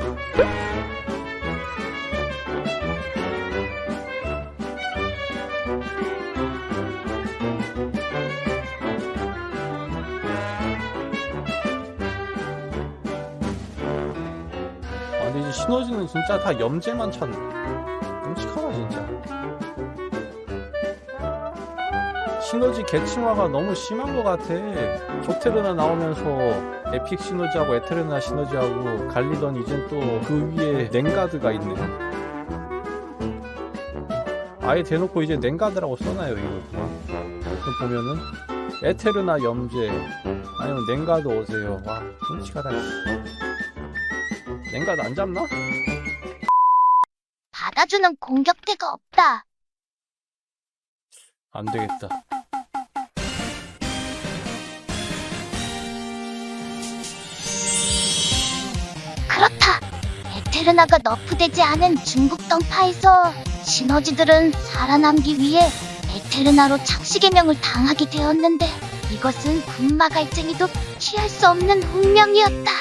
어? 아 근데 이제 시너지는 진짜 다 염제만 찾네 끔찍하다 진짜 시너지 계층화가 너무 심한 것 같아 조테르나 나오면서 에픽 시너지하고 에테르나 시너지하고 갈리던 이젠 또 그 위에 냉가드가 있네 아예 대놓고 이제 냉가드라고 써놔요 이거 그 보면은 에테르나 염제 아니면 냉가드 오세요 와 끔찍하다 냉가드 안 잡나? 받아주는 공격대가 없다. 안 되겠다. 테르나가 너프되지 않은 중국 던파에서 시너지들은 살아남기 위해 에테르나로 착시개명을 당하게 되었는데 이것은 군마 갈증이도 피할 수 없는 운명이었다.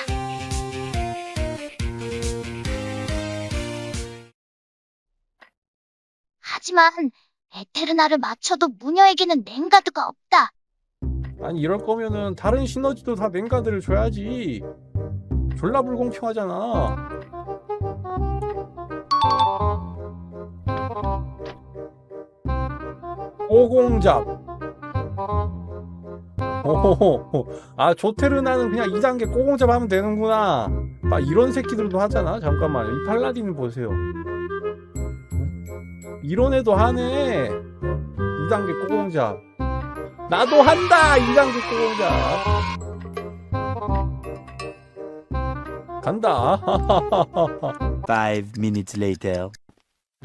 하지만 에테르나를 맞춰도 무녀에게는 냉가드가 없다. 아니 이럴 거면은 다른 시너지도 다 냉가드를 줘야지. 졸라 불공평하잖아. 오공잡. 오호호. 아 조테르나는 그냥 2단계 꼬공잡 하면 되는구나. 막 이런 새끼들도 하잖아. 잠깐만. 이 팔라딘 보세요. 이런 애도 하네. 2단계 꼬공잡. 나도 한다! 2단계 꼬공잡. 간다. Five minutes later.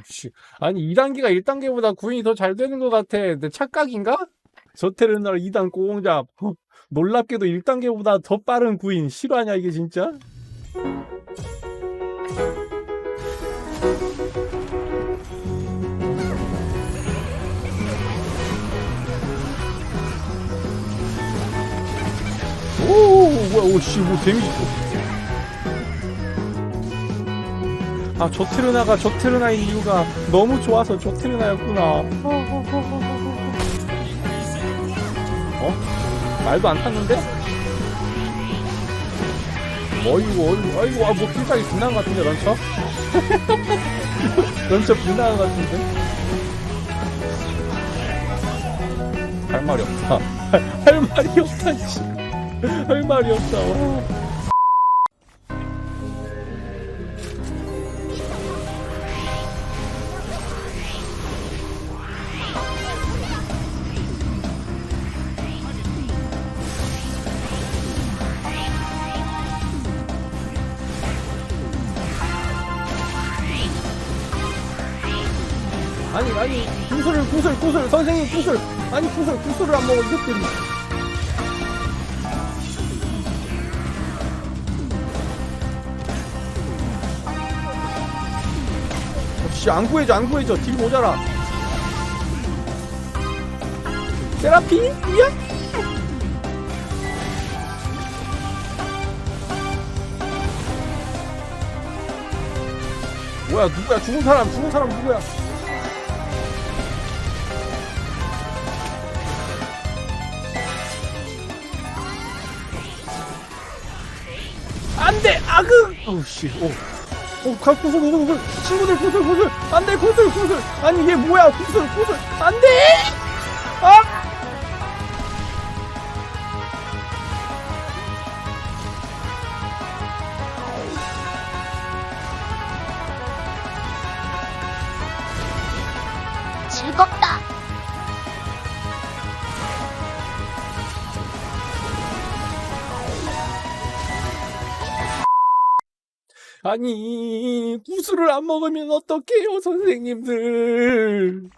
씨, 아니 2단계가 1단계보다 구인이 더 잘 되는 것 같아. 내 착각인가? 저테르나 2단 꼬공잡. 허, 놀랍게도 1단계보다 더 빠른 구인. 실화냐 이게 진짜? 오, 뭐야, 오, 씨, 뭐 데미지. 아, 조테르나가 조테르나인 이유가 너무 좋아서 조테르나였구나. 어? 말도 안 탔는데? 어이구, 어이구, 어이구, 아, 뭐, 필살기 빗나간 것 같은데, 런처? 런처 빗나간 것 같은데? 할 말이 없다. 할 말이 없다, 씨. 할 말이 없다, 와. 아니 구슬을 구슬 구슬. 선생님 구슬. 아니 구슬 구슬을 안 먹어 이것들이 혹시 안 구해줘 안 구해줘 딜 모자라. 세라피? 야? 뭐야 누구야? 죽은 사람 죽은 사람 누구야 아그 어우씨 오. 오, 가, 구슬, 구슬, 구슬. 친구들, 구슬, 구슬. 안 돼, 구슬, 구슬. 아니, 얘 뭐야, 구슬, 구슬. 안 돼! 아니, 구슬을 안 먹으면 어떡해요, 선생님들.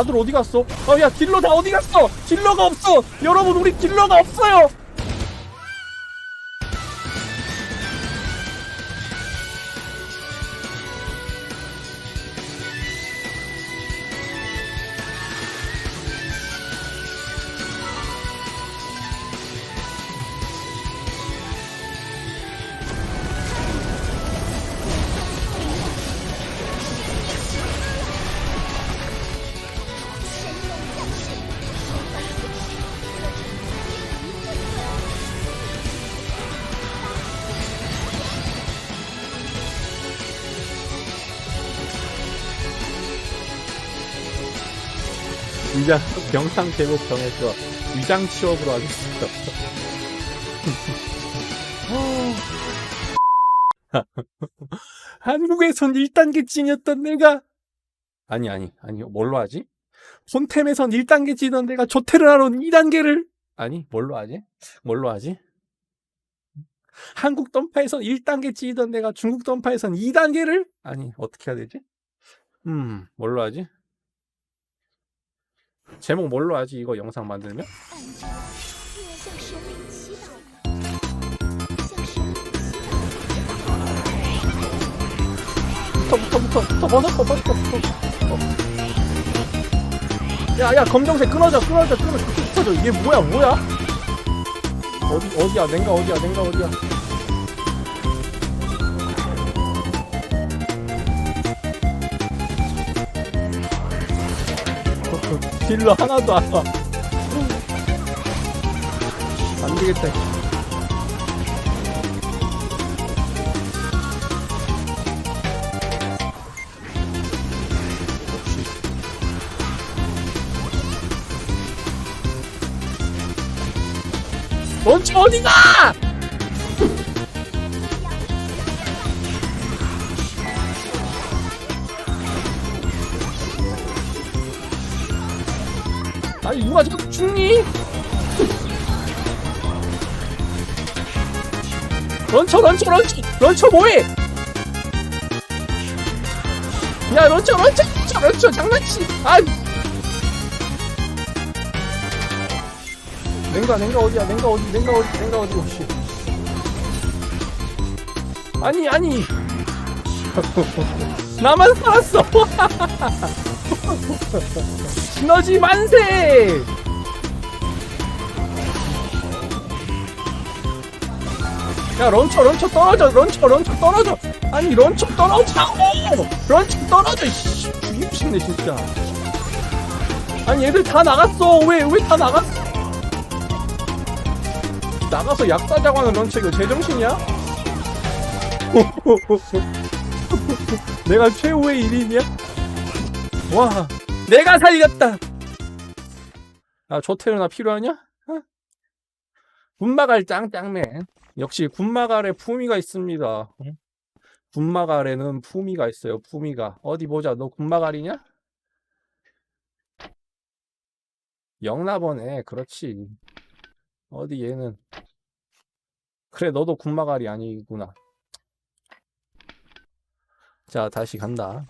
다들 어디 갔어? 어, 야, 딜러 다 어디 갔어? 딜러가 없어! 여러분, 우리 딜러가 없어요! 이제 영상 제목 정했어. 위장 취업으로 하겠습니다. 한국에선 1단계 찐이었던 내가 아니 아니 아니 뭘로 하지? 폰템에선 1단계 찐이던 내가 조테르나로는 2단계를 아니 뭘로 하지? 뭘로 하지? 한국 던파에선 1단계 찌던 내가 중국 던파에선 2단계를 아니 어떻게 해야 되지? 음 뭘로 하지? 제목 뭘로 하지? 이거 영상 만들면? 야야 검정색 끊어져 끊어져 끊어져. 끊어져 이게 뭐야 뭐야? 어디 어디야? 냉가 어디야 냉가 어디야? 딜러 하나도 안 와. 안 되겠다. 런치 어디가? 죽니? 런처 런처 런처 런처 뭐해? 야 런처 런처 런처 런처 장난치. 아. 냉가 냉가 어디야? 냉가 어디 냉가 어디 냉가 어디 혹시? 아니 아니. 나만 살았어. 시너지 만세 야 런처 런처 떨어져 런처 런처 떨어져 아니 런처 떨어지라고 런처 떨어져 씨 죽이고 싶네 진짜 아니 얘들 다 나갔어 왜 왜 다 나갔어 나가서 약 사자고 하는 런처 이거 제정신이야? 내가 최후의 1인이야? 와 내가 살렸다 아 조테르나 필요하냐? 어? 군마갈 짱짱맨 역시 군마갈에 품위가 있습니다. 응? 군마갈에는 품위가 있어요 품위가. 어디 보자. 너 군마갈이냐? 영라버네 그렇지. 어디 얘는? 그래 너도 군마갈이 아니구나. 자 다시 간다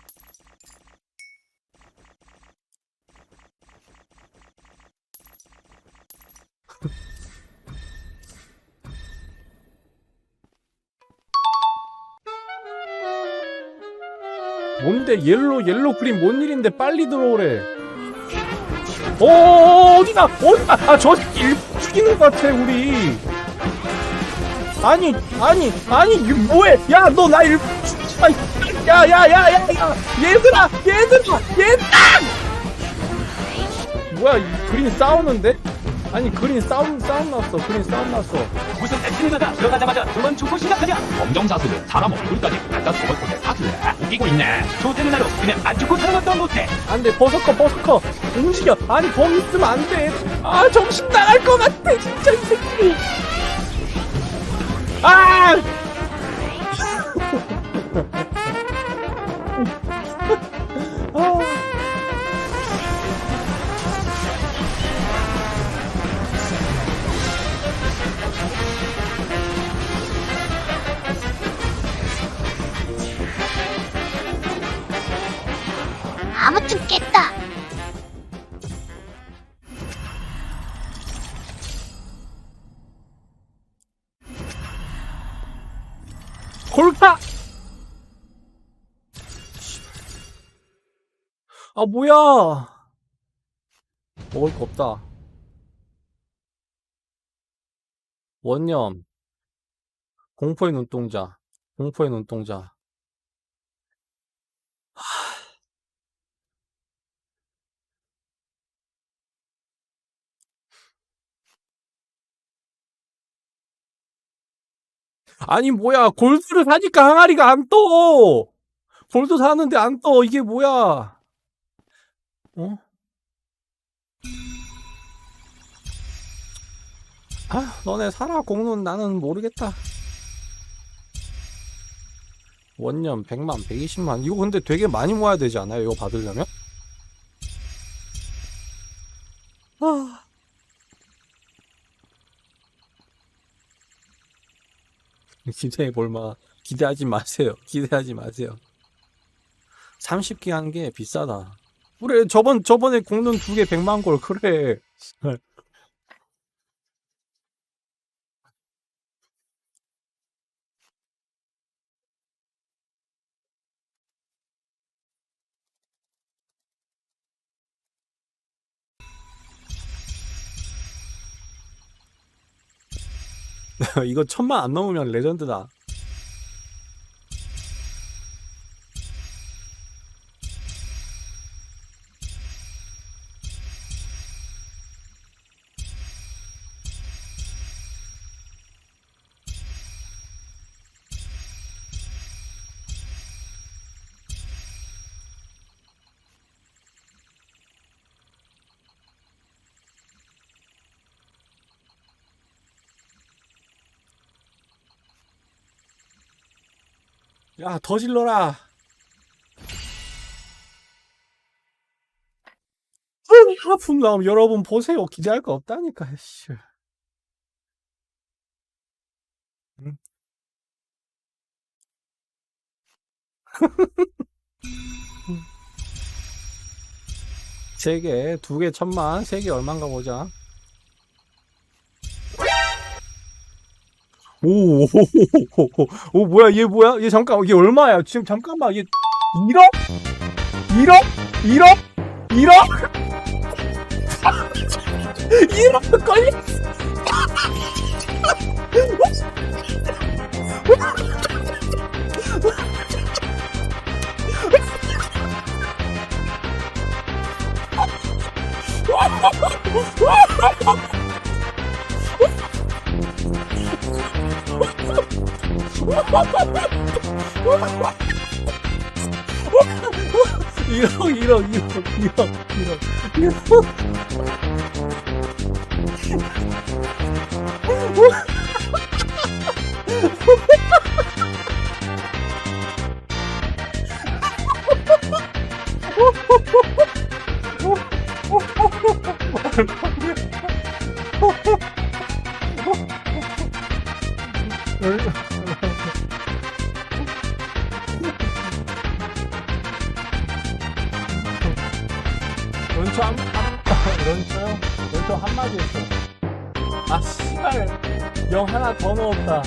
뭔데? 옐로 옐로 그린 뭔 일인데 빨리 들어오래. 어 어디가 어디가 아저 일 죽이는 것 같아 우리. 아니 아니 아니 이게 뭐해? 야 너 나일 죽이지 마야야야야야 얘들아 얘들아 얘들아! 뭐야 이 그린 싸우는데? 아니 그린 싸움 싸움 났어 그린 싸움 났어. 무슨 에트리나가 들어가자마자 그만 죽고 시작하냐? 검정사슬은 사람 얼굴까지 갖다 속을 곳에 사슬 웃기고 있네. 조테르나로 그냥 안 죽고 살아났다 못해. 안돼 버섯커 버섯커 움직여 아니 거기 있으면 안돼 아 정신 나갈 것 같아 진짜 이 새끼 아 아. 아, 뭐야! 먹을 거 없다. 원념. 공포의 눈동자. 공포의 눈동자. 아니 뭐야 골드를 사니까 항아리가 안 떠. 골드 사는데 안 떠. 이게 뭐야? 어? 아, 너네 살아 공론 나는 모르겠다. 원년 100만, 120만. 이거 근데 되게 많이 모아야 되지 않아요? 이거 받으려면? 아. 김생이 볼마 기대하지 마세요. 기대하지 마세요. 30개 한게 비싸다. 그래 저번 저번에 공론 두개 100만 골 그래. 이거 천만 안 넘으면 레전드다. 야, 더 질러라. 하품 나오면 여러분 보세요. 기대할 거 없다니까. 씨. 응? 세 개, 두 개 천만, 세 개 얼마인가 보자. 오, 오, 오, 오, 오, 뭐야, 얘 뭐야? 얘 잠깐, 얘 얼마야? 지금 잠깐만, 얘 1억? 1억? 1억? 1억? 1억 걸렸어. 이억이억이억이억이억이억 런처 한, 한, 런처요? 런처 한마디 했어. 아, 씨발. 영 하나 더 넣었다.